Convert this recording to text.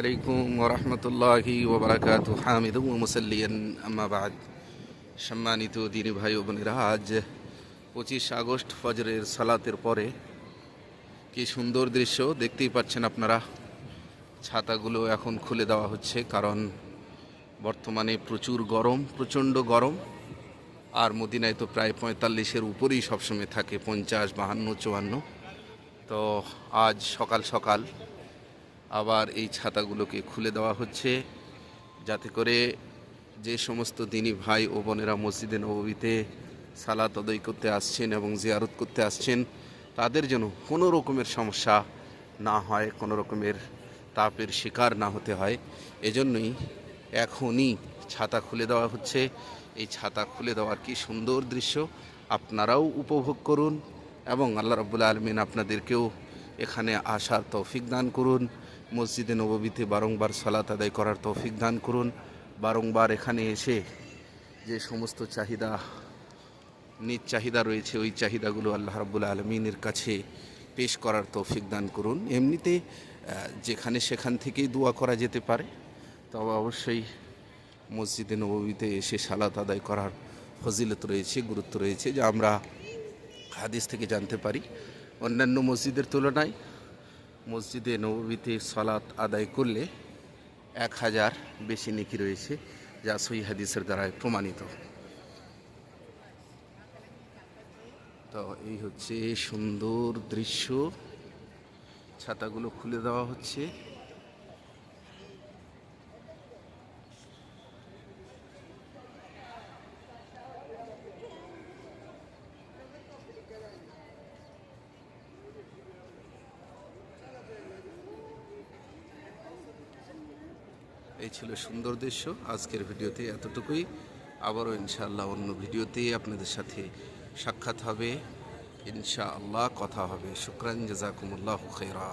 আলাইকুম ওরহমতুল্লাহি ওবরাকাত। হামিদ মুসল্লিয়ান। আম্মাবাদ সম্মানিত দিনী ভাই বোনেরা, আজ পঁচিশ আগস্ট ফজরের সালাতের পরে কি সুন্দর দৃশ্য দেখতেই পাচ্ছেন আপনারা। ছাতাগুলো এখন খুলে দেওয়া হচ্ছে, কারণ বর্তমানে প্রচুর গরম, প্রচণ্ড গরম। আর মদিনায় তো প্রায় পঁয়তাল্লিশের উপরেই সবসময় থাকে, পঞ্চাশ, বাহান্ন, চুয়ান্ন। তো আজ সকাল সকাল আবার এই ছাতাগুলোকে খুলে দেওয়া হচ্ছে যাতে করে যে সমস্ত দিনী ভাই ও বোনেরা মসজিদে নবীতে সালাত আদায় করতে আসছেন এবং জিয়ারত করতে আসছেন, তাদের যেন কোনো রকমের সমস্যা না হয়, কোনো রকমের তাপের শিকার না হতে হয়। এজন্যই এখনই ছাতা খুলে দেওয়া হচ্ছে। এই ছাতা খুলে দেওয়ার কি সুন্দর দৃশ্য, আপনারাও উপভোগ করুন এবং আল্লাহ রাব্বুল আলমিন আপনাদেরকেও এখানে আসার তৌফিক দান করুন। মসজিদে নববীতে বারংবার সালাত আদায় করার তৌফিক দান করুন। বারংবার এখানে এসে যে সমস্ত চাহিদা, নিজ চাহিদা রয়েছে, ওই চাহিদাগুলো আল্লাহ রাব্বুল আলমিনের কাছে পেশ করার তৌফিক দান করুন। এমনিতে যেখানে সেখান থেকেই দোয়া করা যেতে পারে, তবে অবশ্যই মসজিদে নববীতে এসে সালাত আদায় করার ফজিলত রয়েছে, গুরুত্ব রয়েছে, যা আমরা হাদিস থেকে জানতে পারি। অন্যান্য মসজিদের তুলনায় মসজিদে নবীতে সলাৎ আদায় করলে এক হাজার বেশি নেকি রয়েছে, যা সই হাদিসের দ্বারা প্রমাণিত। তো এই হচ্ছে সুন্দর দৃশ্য। ছাতাগুলো খুলে দেওয়া হচ্ছে। এই ছিল সুন্দর দৃশ্য। আজকের ভিডিওতে এতটুকুই। আবারও ইনশাআল্লাহ অন্য ভিডিওতে আপনাদের সাথে সাক্ষাৎ হবে। ইনশাআল্লাহ কথা হবে। শুক্রান, জাজাকুমুল্লাহ খেরা